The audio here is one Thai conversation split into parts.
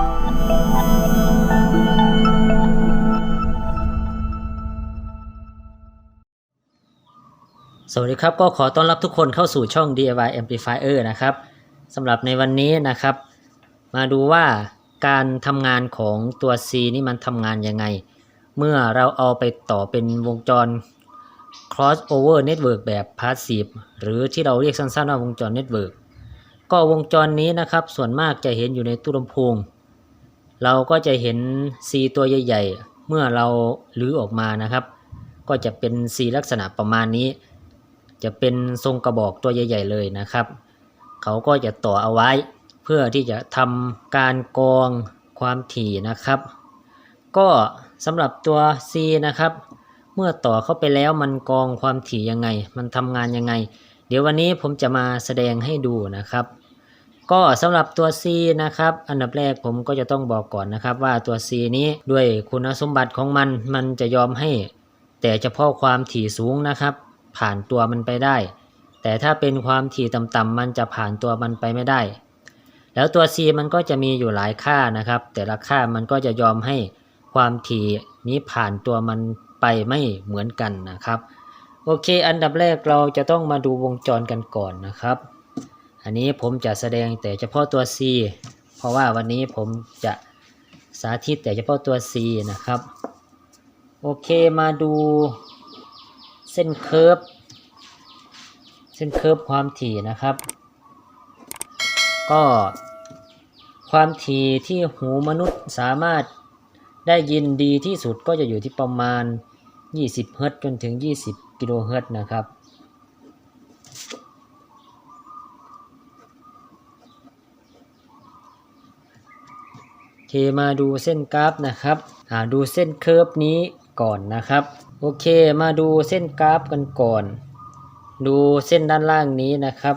สวัสดีครับ ก็ขอต้อนรับทุกคนเข้าสู่ช่อง DIY Amplifier นะครับสำหรับในวันนี้นะครับ มาดูว่าการทำงานของตัว C นี่มันทำงานยังไง เมื่อเราเอาไปต่อเป็นวงจร crossover network แบบ passive หรือที่เราเรียกสั้นๆว่าวงจร network ก็วงจรนี้นะครับ ส่วนมากจะเห็นอยู่ในตู้ลำโพง เราก็จะเห็น C ตัวใหญ่ๆ เมื่อเราลื้อออกมานะครับ ก็จะเป็น C ลักษณะประมาณนี้ จะเป็นทรงกระบอกตัวใหญ่ ๆ เลยนะครับ เขาก็จะต่อเอาไว้ เพื่อที่จะทำการกองความถี่นะครับ ก็สำหรับตัว C นะครับ เมื่อต่อเข้าไปแล้วมันกองความถี่ยังไง มันทำงานยังไง เดี๋ยววันนี้ผมจะมาแสดงให้ดูนะครับ ก็สำหรับตัว C นะครับ อันดับแรกผมก็จะต้องบอกก่อนนะครับ ว่าตัว C นี้ด้วยคุณสมบัติของมันมันจะยอมให้ แต่เฉพาะความถี่สูงนะครับ ผ่านตัวมันไปได้ แต่ถ้าเป็นความถี่ต่ำๆมันจะผ่านตัวมันไปไม่ได้ แล้วตัว C มันก็จะมีอยู่หลายค่านะครับ แต่ละค่ามันก็จะยอมให้ความถี่นี้ผ่านตัวมันไปไม่เหมือนกันนะครับ โอเค อันดับแรกเราจะต้องมาดูวงจรกันก่อนนะครับ อันนี้ผมจะแสดงแต่เฉพาะตัว C เพราะว่าวันนี้ผมจะสาธิตแต่เฉพาะตัว C นะครับ โอเคมาดูเส้นเคิร์ฟเส้นเคิร์ฟความถี่นะครับ ก็ความถี่ที่หูมนุษย์สามารถได้ยินดีที่สุดก็จะอยู่ที่ประมาณ 20 เฮิรต์จนถึง 20 กิโลเฮิรต์นะครับ เคมาดูเส้นกราฟนะครับดูเส้นเคิร์ฟนี้ก่อนนะครับ โอเคมาดูเส้นกราฟกันก่อน ดูเส้นด้านล่างนี้นะครับ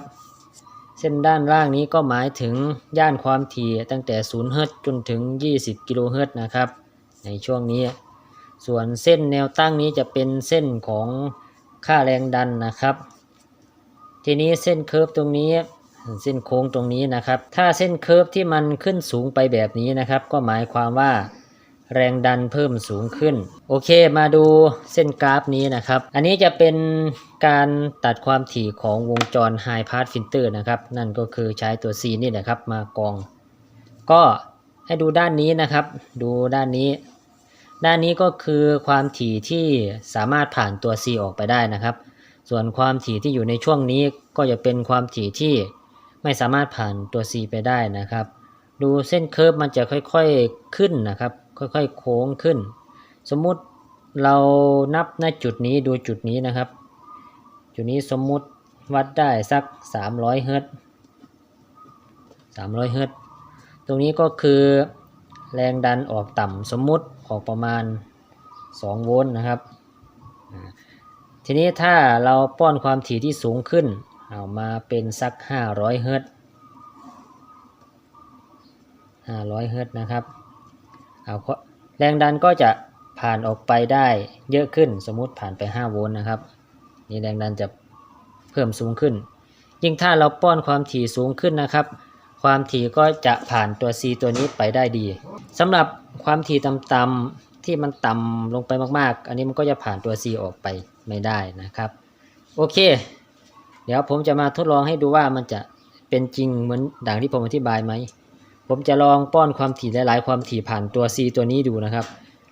เส้นด้านล่างนี้ก็หมายถึงย่านความถี่ตั้งแต่0เฮิรตจนถึง 20 กิโลเฮิรตนะครับ ในช่วงนี้ ส่วนเส้นแนวตั้งนี้จะเป็นเส้นของค่าแรงดันนะครับ ทีนี้เส้นเคิร์ฟตรงนี้ เส้นโค้งตรงนี้นะครับ ถ้าเส้นเคิร์ฟที่มันขึ้นสูงไปแบบนี้นะครับ ก็หมายความว่าแรงดันเพิ่มสูงขึ้น โอเคมาดูเส้นกราฟนี้นะครับ อันนี้จะเป็นการตัดความถี่ของวงจร High Pass Filter นะครับ นั่นก็คือใช้ตัว C นี่แหละครับมากรอง ก็ให้ดูด้านนี้นะครับ ดูด้านนี้ ด้านนี้ก็คือความถี่ที่สามารถผ่านตัว C ออกไปได้นะครับ ส่วนความถี่ที่อยู่ในช่วงนี้ก็จะเป็นความถี่ที่ ไม่สามารถผ่านตัว C ไปได้นะครับ ดูเส้นเคิร์ฟมันจะค่อยๆขึ้นนะครับ ค่อยๆโค้งขึ้น สมมุติเรานับณจุดนี้ดูจุดนี้นะครับ จุดนี้สมมุติวัดได้สัก 300 เฮิรตซ์300 เฮิรตซ์ตรงนี้ก็คือแรงดันออกต่ำสมมุติออกประมาณ 2 โวลต์นะครับ ทีนี้ถ้าเราป้อนความถี่ที่สูงขึ้น เอามาเป็นสัก 500 เฮิรต500 เฮิรตนะครับเอาแรงดันก็จะผ่านออกไปได้เยอะขึ้นสมมุติผ่านไป 5 โวลต์นะครับ นี่แรงดันจะเพิ่มสูงขึ้น ยิ่งถ้าเราป้อนความถี่สูงขึ้นนะครับ ความถี่ก็จะผ่านตัว C ตัวนี้ไปได้ดีสำหรับความถี่ต่ำๆที่มันต่ำลงไปมากๆ อันนี้มันก็จะผ่านตัว C ออกไปไม่ได้นะครับ โอเค เดี๋ยวผมจะมาทดลองให้ดูว่ามันจะเป็นจริงเหมือนดังที่ผมอธิบายไหม ผมจะลองป้อนความถี่หลายๆ ความถี่ผ่านตัว C ตัวนี้ดูนะครับ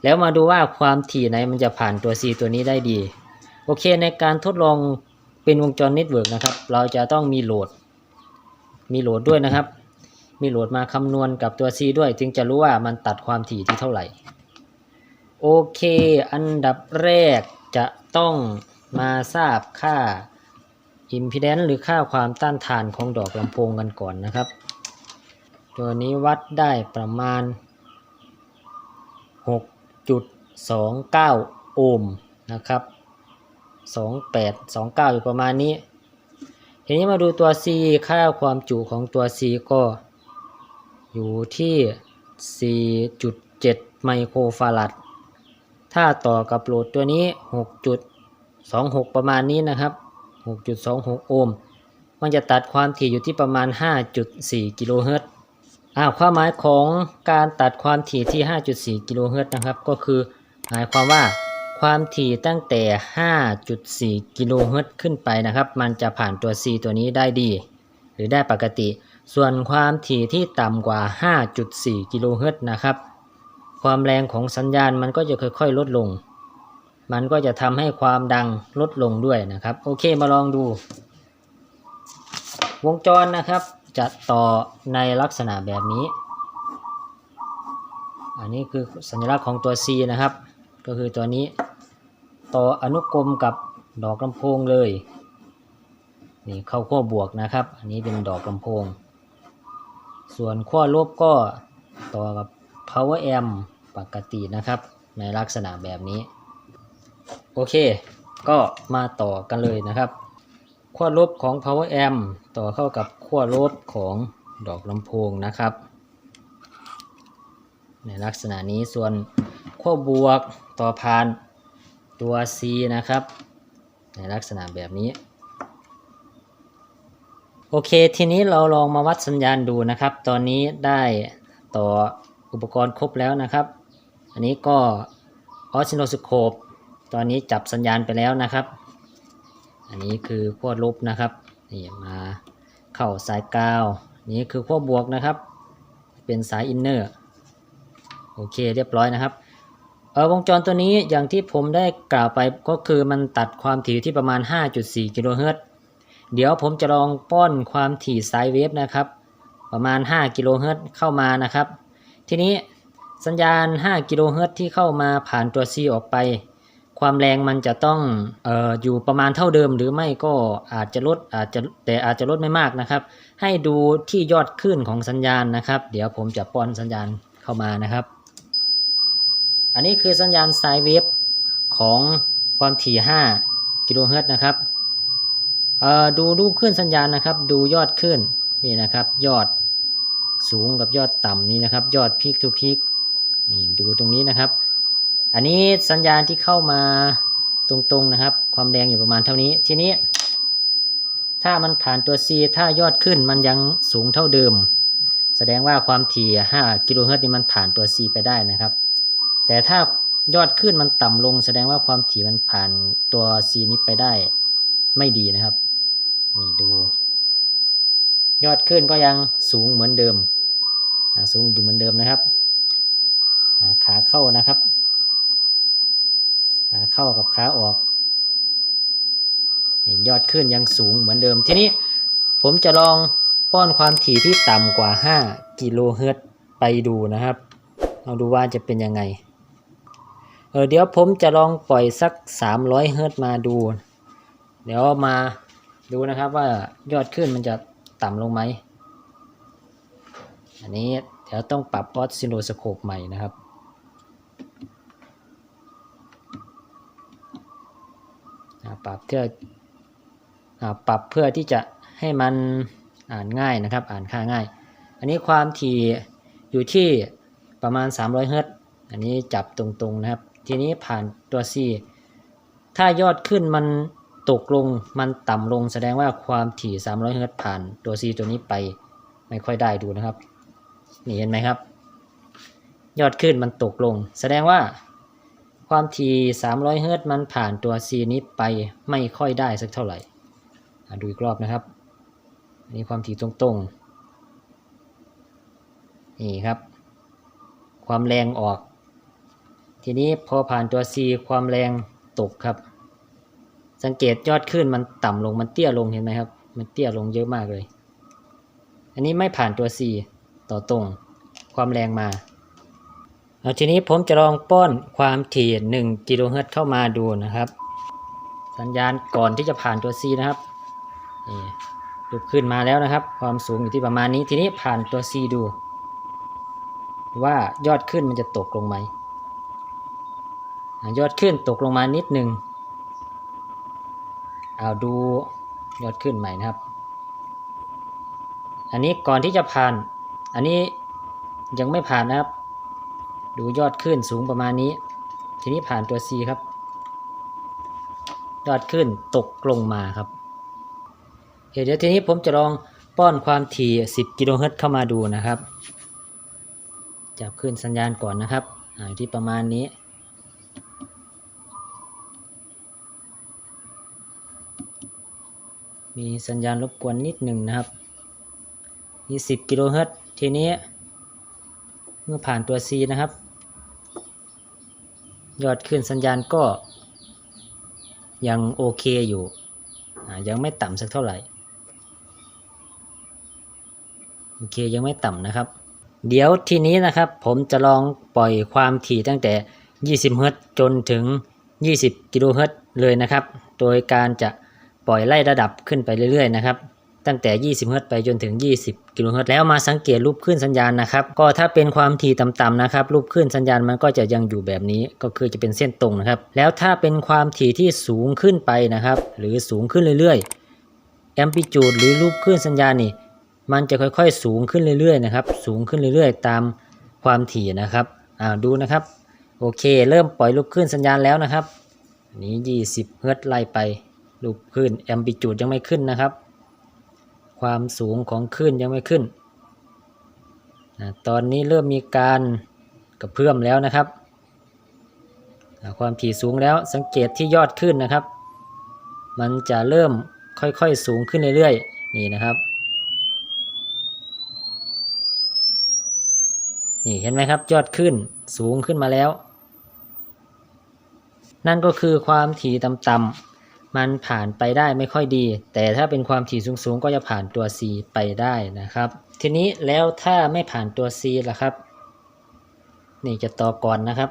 แล้วมาดูว่าความถี่ไหนมันจะผ่านตัว C ตัวนี้ได้ดี โอเคในการทดลองเป็นวงจรเน็ตเวิร์กนะครับ เราจะต้องมีโหลด มีโหลดด้วยนะครับ มีโหลดมาคำนวณกับตัว C ด้วยจึงจะรู้ว่ามันตัดความถี่ที่เท่าไหร่ โอเค อันดับแรกจะต้องมาทราบค่า impedance หรือค่าความต้านทานของดอกลำโพงกันก่อนนะครับ ตัวนี้วัดได้ประมาณ 6.29 โอห์มนะครับ 28 29 อยู่ประมาณนี้ ทีนี้มาดูตัว C ค่าความจุของตัว C ก็อยู่ที่ 4.7 ไมโครฟารัดถ้าต่อกับโหลดตัวนี้ 6.26 ประมาณนี้นะครับ 6.26 โอห์ม มันจะตัดความถี่อยู่ที่ประมาณ 5.4 กิโลเฮิรตซ์อ่าความหมายของการตัดความถี่ที่ 5.4 กิโลเฮิรตซ์นะครับ ก็คือหมายความว่าความถี่ตั้งแต่ 5.4 กิโลเฮิรตซ์ขึ้นไปนะครับ มันจะผ่านตัว C ตัวนี้ได้ดี หรือได้ปกติ ส่วนความถี่ที่ต่ำกว่า 5.4 กิโลเฮิรตซ์นะครับ ความแรงของสัญญาณมันก็จะค่อยๆ ลดลง มันก็จะทำให้ความดังลดลงด้วยนะครับ โอเคมาลองดู วงจรนะครับจะต่อในลักษณะแบบนี้ อันนี้คือสัญลักษณ์ของตัว C นะครับ ก็คือตัวนี้ ต่ออนุกรมกับดอกลำโพงเลยนี่เข้าขั้วบวกนะครับ อันนี้เป็นดอกลำโพง ส่วนขั้วลบก็ต่อกับ power amp ปกตินะครับ ในลักษณะแบบนี้ โอเค ก็มาต่อกันเลยนะครับขั้วลบของ power amp ต่อเข้ากับขั้วลบของดอกลำโพงนะครับ ในลักษณะนี้ส่วนขั้วบวกต่อผ่านตัว C นะครับ ในลักษณะแบบนี้ โอเค ทีนี้เราลองมาวัดสัญญาณดูนะครับ ตอนนี้ได้ต่ออุปกรณ์ครบแล้วนะครับ อันนี้ก็ออสซิโลสโคป ตอนนี้จับสัญญาณไปแล้วนะครับ อันนี้คือขั้วลบนะครับนี่มาเข้าสายกาว นี่คือขั้วบวกนะครับ เป็นสายอินเนอร์โอเคเรียบร้อยนะครับเออวงจรตัวนี้อย่างที่ผมได้กล่าวไปก็คือมันตัดความถี่ที่ประมาณ 5.4กิโลเฮิรตซ์เดี๋ยวผมจะลองป้อนความถี่สายเวฟนะครับ ประมาณ 5กิโลเฮิรตซ์เข้ามานะครับ ทีนี้สัญญาณ 5กิโลเฮิรตซ์ที่เข้ามาผ่านตัว C ออกไป ความแรงมันจะต้องอออยู่ประมาณเท่าเดิม หรือไม่ก็อาจจะลดอาจจะแต่อาจจะลดไม่มากนะครับ ให้ดูที่ยอดคลื่นของสัญญาณนะครับ เดี๋ยวผมจะป้อนสัญญาณเข้ามานะครับ อันนี้คือสัญญาณไซด์เวฟของความถี่ 5 กิโลเฮิรตซ์นะครับดูรูปคลื่นสัญญาณนะครับ ดูยอดคลื่นนี่นะครับ ยอดสูงกับยอดต่ำนี่นะครับ ยอดพีคทูพีคนี่ดูตรงนี้นะครับ อันนี้สัญญาณที่เข้ามาตรงๆนะครับ ความแรงอยู่ประมาณเท่านี้ ทีนี้ ถ้ามันผ่านตัว C ถ้ายอดขึ้นมันยังสูงเท่าเดิม แสดงว่าความถี่ 5 กิโลเฮิรตซ์นี่มันผ่านตัว C ไปได้นะครับ แต่ถ้ายอดขึ้นมันต่ำลง แสดงว่าความถี่มันผ่านตัว C นี้ไปได้ไม่ดีนะครับ นี่ดู ยอดขึ้นก็ยังสูงเหมือนเดิม สูงอยู่เหมือนเดิมนะครับ ขาเข้านะครับ เข้ากับขาออก ยอดขึ้นยังสูงเหมือนเดิม ทีนี้ผมจะลองป้อนความถี่ที่ต่ำกว่า 5 กิโลเฮิรตซ์ไปดูนะครับลองดูว่าจะเป็นยังไง เออเดี๋ยวผมจะลองปล่อยสัก 300 เฮิรตซ์มาดู เดี๋ยวมาดูนะครับว่ายอดขึ้นมันจะต่ำลงไหม อันนี้เดี๋ยวต้องปรับออสซิโลสโคปใหม่นะครับ อ่า ปรับเพื่อปรับเพื่อที่จะให้มันอ่านง่ายนะครับ อ่านค่าง่าย อันนี้ความถี่อยู่ที่ประมาณ 300เฮิรตซ์อันนี้จับตรงๆนะครับ ทีนี้ผ่านตัว C ถ้ายอดขึ้นมันตกลงมันต่ำลงแสดงว่าความถี่ 300เฮิรตซ์ผ่านตัว C ตัวนี้ไปไม่ค่อยได้ดูนะครับ นี่เห็นไหมครับ ยอดขึ้นมันตกลง แสดงว่า ความถี่ 300 เฮิรตมันผ่านตัว C นี้ไปไม่ค่อยได้สักเท่าไหร่ดูอีกรอบนะครับอันนี้ความถี่ตรงๆ นี่ครับ ความแรงออก ทีนี้พอผ่านตัว C ความแรงตกครับ สังเกตยอดขึ้นมันต่ำลงมันเตี้ยลงเห็นไหมครับ มันเตี้ยลงเยอะมากเลย อันนี้ไม่ผ่านตัว C ต่อตรง ความแรงมา เอาทีนี้ผมจะลองป้อนความถี่1กิโลเฮิรตซ์เข้ามาดูนะครับ สัญญาณก่อนที่จะผ่านตัว C นะครับนี่ลุกขึ้นมาแล้วนะครับ ความสูงอยู่ที่ประมาณนี้ทีนี้ผ่านตัว C ดู ว่ายอดขึ้นมันจะตกลงไหมยอดขึ้นตกลงมานิดหนึ่งเอาดูยอดขึ้นใหม่นะครับ อันนี้ก่อนที่จะผ่าน อันนี้ยังไม่ผ่านนะครับ ดูยอดขึ้นสูงประมาณนี้ ทีนี้ผ่านตัว C ครับ ยอดขึ้นตกลงมาครับเเดี๋ยวทีนี้ผมจะลองป้อนความถี่ 10 กิโลเฮิรตซ์เข้ามาดูนะครับ จับขึ้นสัญญาณก่อนนะครับอ่าอยู่ที่ประมาณนี้ มีสัญญาณรบกวนนิดหนึ่งนะครับมี10 กิโลเฮิรตซ์ทีนี้เมื่อผ่านตัว C นะครับ ยอดขึ้นสัญญาณก็ ยังโอเคอยู่ ยังไม่ต่ำสักเท่าไหร่ โอเคยังไม่ต่ำนะครับ เดี๋ยวทีนี้นะครับผมจะลองปล่อยความถี่ตั้งแต่ 20เฮิรตซ์จนถึง 20กิโลเฮิรตซ์เลยนะครับ โดยการจะปล่อยไล่ระดับขึ้นไปเรื่อยๆนะครับ ตั้งแต่ 20 เฮิรตซ์ไปจนถึง 20 กิโลเฮิรตซ์แล้วมาสังเกตรูปขึ้นสัญญาณนะครับ ก็ถ้าเป็นความถี่ต่ำๆนะครับ รูปขึ้นสัญญาณมันก็จะยังอยู่แบบนี้ ก็คือจะเป็นเส้นตรงนะครับ แล้วถ้าเป็นความถี่ที่สูงขึ้นไปนะครับ หรือสูงขึ้นเรื่อยๆ แอมพลิจูดหรือรูปขึ้นสัญญาณนี่ มันจะค่อยๆ สูงขึ้นเรื่อยๆนะครับ สูงขึ้นเรื่อยๆ ตามความถี่นะครับ อ่าดูนะครับ โอเค เริ่มปล่อยลูกคลื่นสัญญาณแล้วนะครับ นี้ 20 เฮิรตซ์ไล่ไปลูกคลื่นแอมพลิจูดยังไม่ขึ้นนะครับ ความสูงของคลื่นยังไม่ขึ้นตอนนี้เริ่มมีการกระเพื่อมแล้วนะครับความถี่สูงแล้วสังเกตที่ยอดคลื่นนะครับ มันจะเริ่มค่อยๆสูงขึ้นเรื่อยๆนี่นะครับนี่เห็นไหมครับยอดขึ้นสูงขึ้นมาแล้ว นั่นก็คือความถี่ต่ำ มันผ่านไปได้ไม่ค่อยดี แต่ถ้าเป็นความถี่สูงๆ ก็จะผ่านตัว C ไปได้นะครับ ทีนี้แล้วถ้าไม่ผ่านตัว C ล่ะครับ นี่จะต่อก่อนนะครับ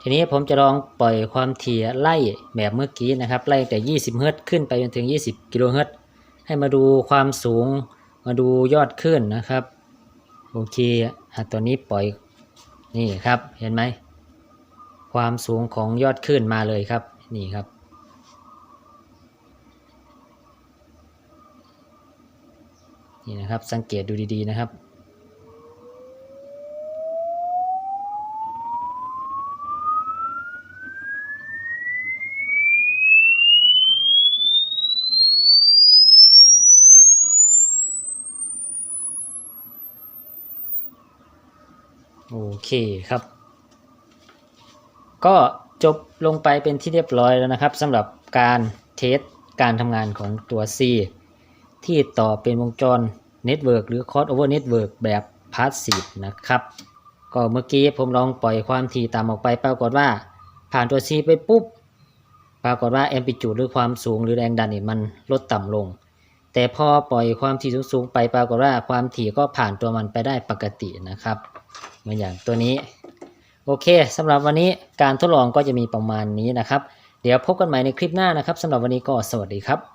ทีนี้ผมจะลองปล่อยความถี่ไล่แบบเมื่อกี้นะครับ ไล่แต่ 20 เฮิรตซ์ขึ้นไปจนถึง 20 กิโลเฮิรตซ์ให้มาดูความสูง มาดูยอดขึ้นนะครับ โอเคอะตัวนี้ปล่อย นี่ครับ เห็นไหม ความสูงของยอดคลื่นมาเลยครับ นี่ครับ นี่นะครับสังเกตดูดีๆนะครับ โอเคครับ ก็จบลงไปเป็นที่เรียบร้อยแล้วนะครับสำหรับการเทสการทำงานของตัว C ที่ต่อเป็นวงจร Network หรือ Crossover Network แบบ Passive นะครับ ก็เมื่อกี้ผมลองปล่อยความถี่ต่ำออกไป ปรากฏว่าผ่านตัว C ไปปุ๊บ ปรากฏว่า Amplitude หรือความสูงหรือแรงดันนี่มันลดต่ำลง แต่พอปล่อยความถี่สูงๆไปปรากฏว่าความถี่ก็ผ่านตัวมันไปได้ปกตินะครับเหมือนอย่างตัวนี้ โอเคสำหรับวันนี้การทดลองก็จะมีประมาณนี้นะครับ เดี๋ยวพบกันใหม่ในคลิปหน้านะครับสำหรับวันนี้ก็สวัสดีครับ